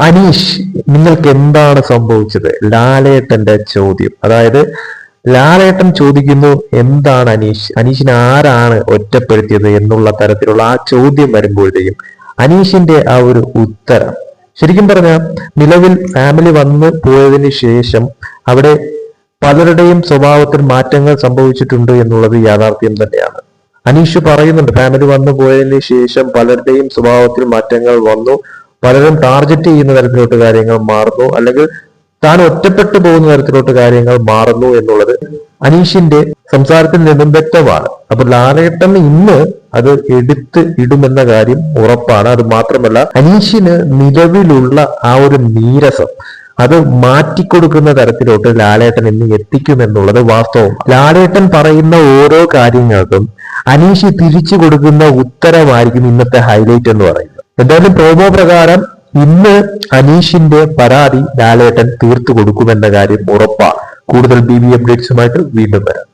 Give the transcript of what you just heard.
അനീഷ് നിങ്ങൾക്ക് എന്താണ് സംഭവിച്ചത്? ലാലേട്ടന്റെ ചോദ്യം. അതായത് ലാലേട്ടൻ ചോദിക്കുന്നു എന്താണ് അനീഷ്? അനീഷിനെ ആരാണ് ഒറ്റപ്പെടുത്തിയത് എന്നുള്ള തരത്തിലുള്ള ആ ചോദ്യം വരുമ്പോഴത്തേക്കും അനീഷിന്റെ ആ ഒരു ഉത്തരം. ശരിക്കും പറഞ്ഞാൽ നിലവിൽ ഫാമിലി വന്നു പോയതിന് ശേഷം അവിടെ പലരുടെയും സ്വഭാവത്തിൽ മാറ്റങ്ങൾ സംഭവിച്ചിട്ടുണ്ട് എന്നുള്ളത് യാഥാർത്ഥ്യം തന്നെയാണ്. അനീഷ് പറയുന്നുണ്ട് ഫാമിലി വന്നു പോയതിന് ശേഷം പലരുടെയും സ്വഭാവത്തിൽ മാറ്റങ്ങൾ വന്നു. പലരും ടാർജറ്റ് ചെയ്യുന്ന തരത്തിലോട്ട് കാര്യങ്ങൾ മാറുന്നു. അല്ലെങ്കിൽ താൻ ഒറ്റപ്പെട്ടു പോകുന്ന തരത്തിലോട്ട് കാര്യങ്ങൾ മാറുന്നു എന്നുള്ളത് അനീഷിന്റെ സംസാരത്തിൽ നിന്നും വ്യക്തമാണ്. അപ്പൊ ലാലേട്ടൻ ഇന്ന് അത് എടുത്ത് ഇടുമെന്ന കാര്യം ഉറപ്പാണ്. അത് മാത്രമല്ല അനീഷിന് നിലവിലുള്ള ആ ഒരു നീരസം അത് മാറ്റിക്കൊടുക്കുന്ന തരത്തിലോട്ട് ലാലേട്ടൻ ഇന്ന് എത്തിക്കുമെന്നുള്ളത് വാസ്തവം. ലാലേട്ടൻ പറയുന്ന ഓരോ കാര്യങ്ങൾക്കും അനീഷ് തിരിച്ചു കൊടുക്കുന്ന ഉത്തരമായിരിക്കും ഇന്നത്തെ ഹൈലൈറ്റ് എന്ന് പറയുന്നത്. എന്തായാലും പ്രോമോ പ്രകാരം ഇന്ന് അനീഷിന്റെ പരാതി ലാലേട്ടൻ തീർത്തു കൊടുക്കുമെന്ന കാര്യം ഉറപ്പാണ്. കൂടുതൽ ബി ബി അപ്ഡേറ്റ്സുമായിട്ട് വീണ്ടും വരാം.